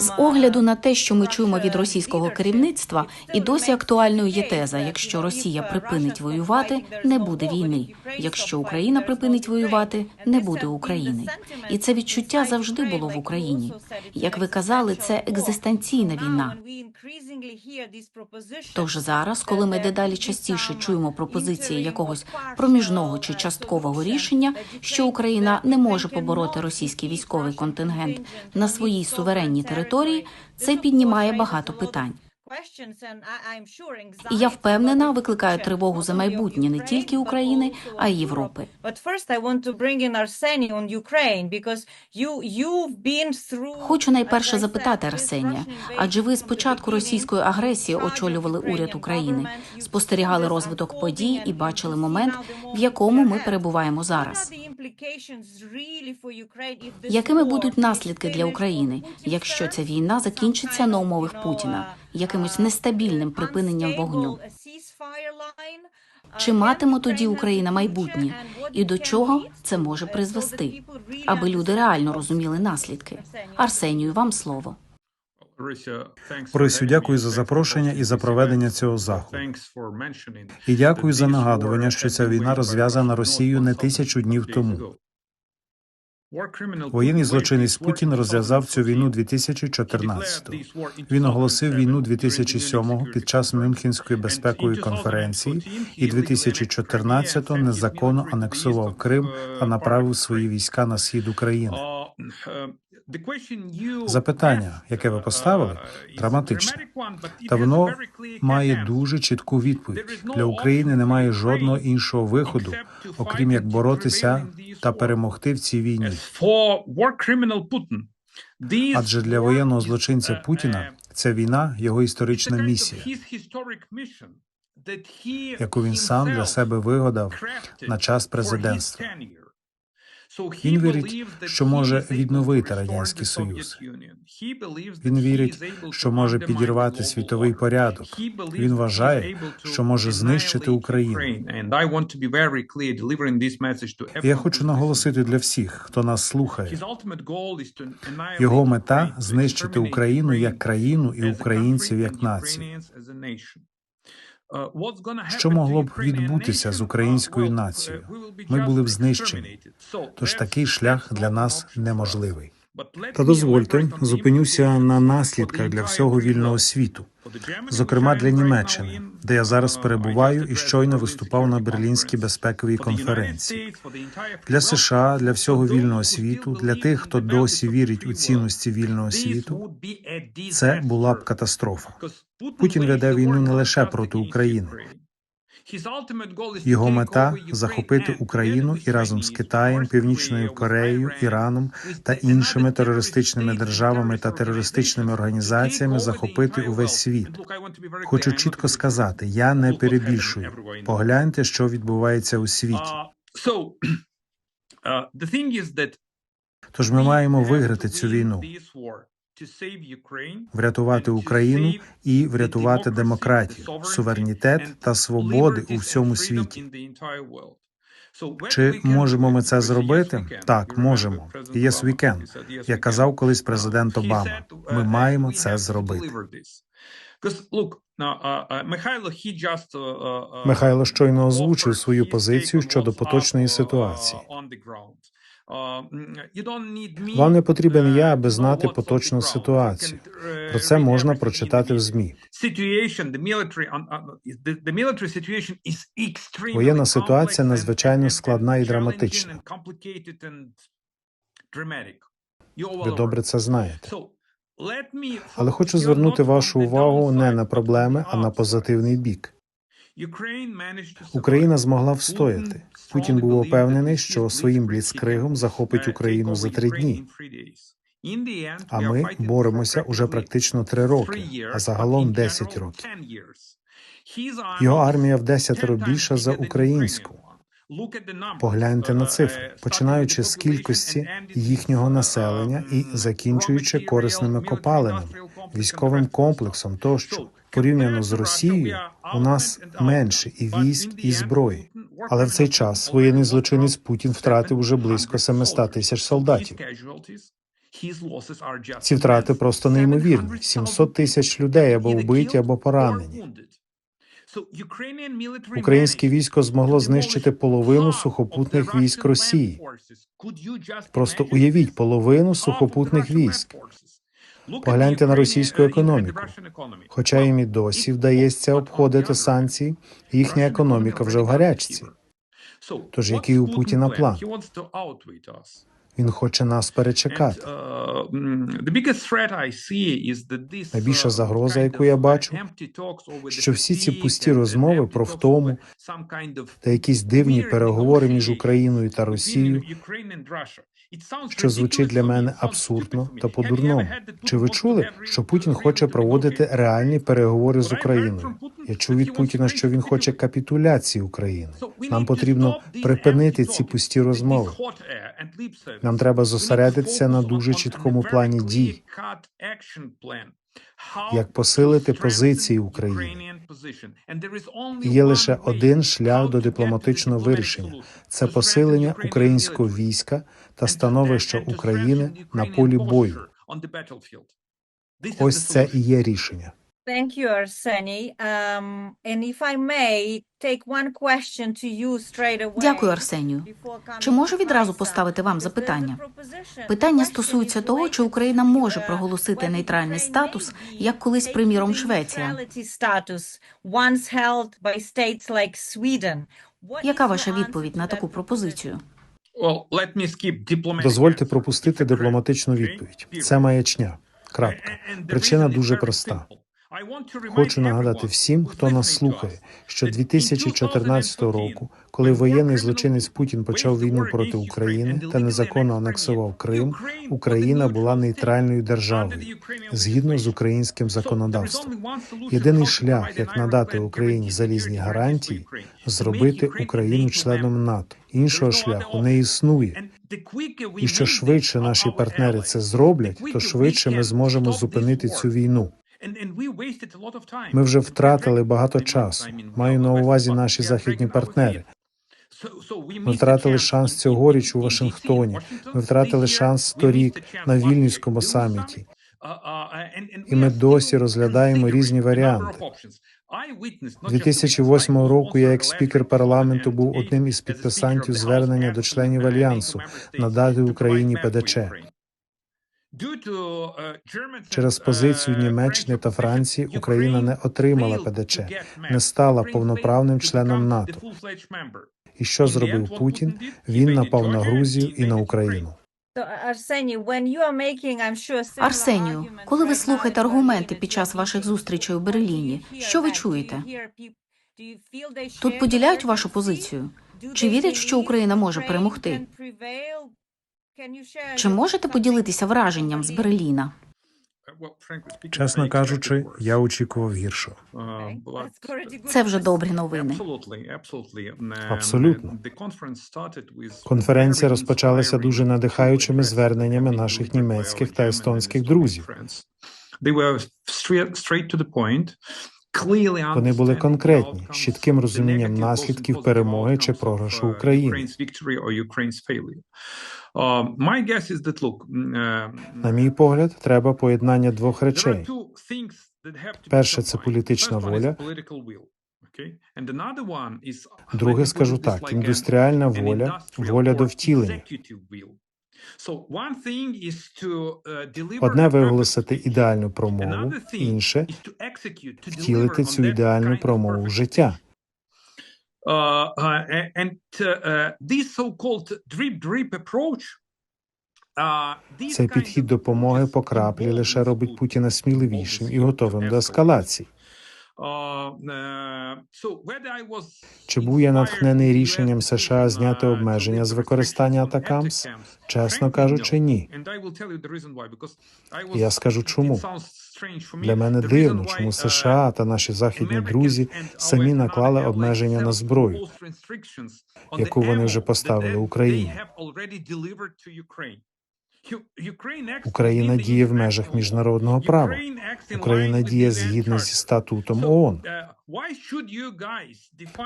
З огляду на те, що ми чуємо від російського керівництва, і досі актуальною є теза: якщо Росія припинить воювати, не буде війни. Якщо Україна припинить воювати, не буде України. І це відчуття завжди було в Україні. Як ви казали, це екзистенційна війна. Тож зараз, коли ми дедалі частіше чуємо пропозиції якогось проміжного чи часткового рішення, що Україна не може побороти російський військовий контингент на своїй суверенній території, це піднімає багато питань. І я впевнена, викликає тривогу за майбутнє не тільки України, а й Європи. Хочу найперше запитати Арсенія, адже ви з початку російської агресії очолювали уряд України, спостерігали розвиток подій і бачили момент, в якому ми перебуваємо зараз. Якими будуть наслідки для України, якщо ця війна закінчиться на умовах Путіна, якимось нестабільним припиненням вогню? Чи матиме тоді Україна майбутнє, і до чого це може призвести, аби люди реально розуміли наслідки? Арсенію, вам слово. Орисю, дякую за запрошення і за проведення цього заходу. І дякую за нагадування, що ця війна розв'язана Росією не тисячу днів тому. Воєнний злочинець Путін розв'язав цю війну 2014-го. Він оголосив війну 2007-го під час Мюнхенської безпекової конференції і 2014-го незаконно анексував Крим та направив свої війська на схід України. Запитання, яке ви поставили, драматичне. Та воно має дуже чітку відповідь. Для України немає жодного іншого виходу, окрім як боротися та перемогти в цій війні. Адже для воєнного злочинця Путіна ця війна його історична місія, яку він сам для себе вигадав на час президентства. Він вірить, що може відновити радянський союз. Він вірить, що може підірвати світовий порядок. Він вважає, що може знищити Україну. Я хочу наголосити для всіх, хто нас слухає. Його мета знищити Україну як країну і українців як націю. Що могло б відбутися з українською нацією? Ми були б знищені. Тож такий шлях для нас неможливий. Та дозвольте зупинюся на наслідках для всього вільного світу, зокрема для Німеччини, де я зараз перебуваю і щойно виступав на Берлінській безпековій конференції. Для США, для всього вільного світу, для тих, хто досі вірить у цінності вільного світу, це була б катастрофа. Путін веде війну не лише проти України. Його мета захопити Україну і разом з Китаєм, Північною Кореєю, Іраном та іншими терористичними державами та терористичними організаціями захопити увесь світ. Хочу чітко сказати: я не перебільшую. Погляньте, що відбувається у світі. Тож ми маємо виграти цю війну, врятувати Україну і врятувати демократію, суверенітет та свободи у всьому світі. Чи можемо ми це зробити? Так, можемо. Yes, we can. як казав колись президент Обама. Ми маємо це зробити. Михайло щойно озвучив свою позицію щодо поточної ситуації. Вам не потрібен я, аби знати поточну ситуацію. Про це можна прочитати в змі. Воєнна ситуація надзвичайно складна і драматична. Ви добре це знаєте. Але хочу звернути вашу увагу не на проблеми, а на позитивний бік. Україна змогла встояти. Путін був упевнений, що своїм бліцкригом захопить Україну за три дні. А ми боремося уже практично три роки, а загалом 10 років. Його армія в десятеро більша за українську. Погляньте на цифри, починаючи з кількості їхнього населення і закінчуючи корисними копалинами, військовим комплексом тощо. Порівняно з Росією, у нас менше і військ, і зброї. Але в цей час воєнний злочинець Путін втратив уже близько 700 тисяч солдатів. Ці втрати просто неймовірні. 700 тисяч людей або вбиті, або поранені. Українське військо змогло знищити половину сухопутних військ Росії. Просто уявіть половину сухопутних військ. Погляньте на російську економіку. Хоча їм і досі вдається обходити санкції, їхня економіка вже в гарячці. Тож який у Путіна план? Він хоче нас перечекати. Найбільша загроза, яку я бачу, що всі ці пусті розмови про втому та якісь дивні переговори між Україною та Росією, що звучить для мене абсурдно та по-дурному. Чи ви чули, що Путін хоче проводити реальні переговори з Україною? Я чув від Путіна, що він хоче капітуляції України. Нам потрібно припинити ці пусті розмови. Нам треба зосередитися на дуже чіткому плані дій, як посилити позиції України. Є лише один шлях до дипломатичного вирішення: це посилення українського війська та становища України на полі бою. Ось це і є рішення. Thank you, Arseny. Um, and if I may take one question to you straight away. Дякую, Арсенію. Чи можу відразу поставити вам запитання? Питання стосується того, чи Україна може проголосити нейтральний статус, як колись, приміром, Швеція. Яка ваша відповідь на таку пропозицію? Дозвольте пропустити дипломатичну відповідь. Це маячня. Крапка. Причина дуже проста. Хочу нагадати всім, хто нас слухає, що 2014 року, коли воєнний злочинець Путін почав війну проти України та незаконно анексував Крим, Україна була нейтральною державою згідно з українським законодавством. Єдиний шлях, як надати Україні залізні гарантії, зробити Україну членом НАТО. Іншого шляху не існує. І що швидше наші партнери це зроблять, то швидше ми зможемо зупинити цю війну. Ми вже втратили багато часу. Маю на увазі наші західні партнери. Ми втратили шанс цьогоріч у Вашингтоні. Ми втратили шанс торік на Вільнюському саміті. І ми досі розглядаємо різні варіанти. 2008 року я, як спікер парламенту, був одним із підписантів звернення до членів альянсу надати Україні ПДЧ. Через позицію Німеччини та Франції Україна не отримала ПДЧ, не стала повноправним членом НАТО. І що зробив Путін? Він напав на Грузію і на Україну. Арсенію, коли ви слухаєте аргументи під час ваших зустрічей у Берліні, що ви чуєте? Тут поділяють вашу позицію? Чи вірять, що Україна може перемогти? Чи можете поділитися враженням з Берліна? Чесно кажучи, я очікував гіршого. Це вже добрі новини. Абсолютно. Конференція розпочалася дуже надихаючими зверненнями наших німецьких та естонських друзів. Вони були конкретні, з чітким розумінням наслідків перемоги чи програшу України. На мій погляд, треба поєднання двох речей. Перше це політична воля. Друге, скажу так, індустріальна воля, воля до втілення. Одне виголосити ідеальну промову, інше втілити цю ідеальну промову в життя. Цей підхід допомоги по краплі лише робить Путіна сміливішим і готовим до ескалації. Чи був я натхнений рішенням США зняти обмеження з використання Атакамс? Чесно кажучи, ні. Я скажу чому. Для мене дивно, чому США та наші західні друзі самі наклали обмеження на зброю, яку вони вже поставили Україні. Україна діє в межах міжнародного права. Україна діє згідно зі статутом ООН.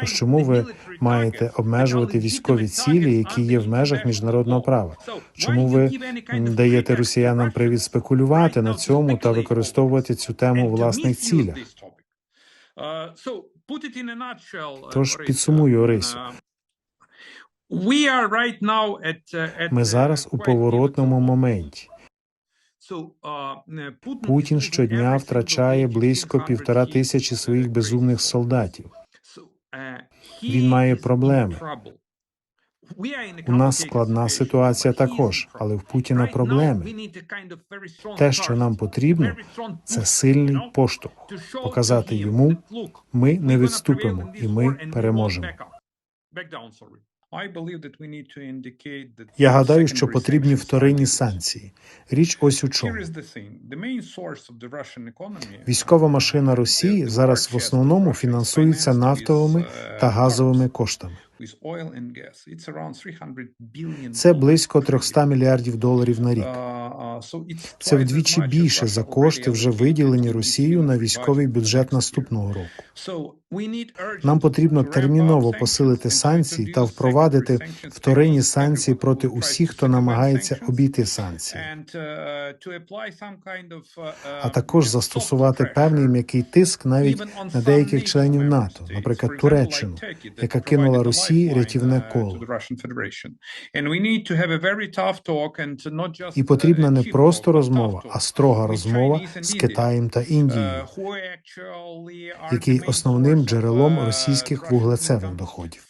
Тож чому ви маєте обмежувати військові цілі, які є в межах міжнародного права? Чому ви даєте росіянам привід спекулювати на цьому та використовувати цю тему у власних цілях? Тож підсумую, Орисю. Ми зараз у поворотному моменті. Путін щодня втрачає близько півтора тисячі своїх безумних солдатів. Він має проблеми. У нас складна ситуація також, але в Путіна проблеми. Те, що нам потрібно, це сильний поштовх. Показати йому, ми не відступимо і ми переможемо. Я гадаю, що потрібні вторинні санкції. Річ ось у чому. Військова машина Росії зараз в основному фінансується нафтовими та газовими коштами. Це близько 300 мільярдів доларів на рік. Це вдвічі більше за кошти, вже виділені Росією на військовий бюджет наступного року. Нам потрібно терміново посилити санкції та впровадити вторинні санкції проти усіх, хто намагається обійти санкції, а також застосувати певний м'який тиск навіть на деяких членів НАТО, наприклад, Туреччину, яка кинула Росії рятівне коло. І потрібна не просто розмова, а строга розмова з Китаєм та Індією, який основним джерелом російських вуглецевих доходів.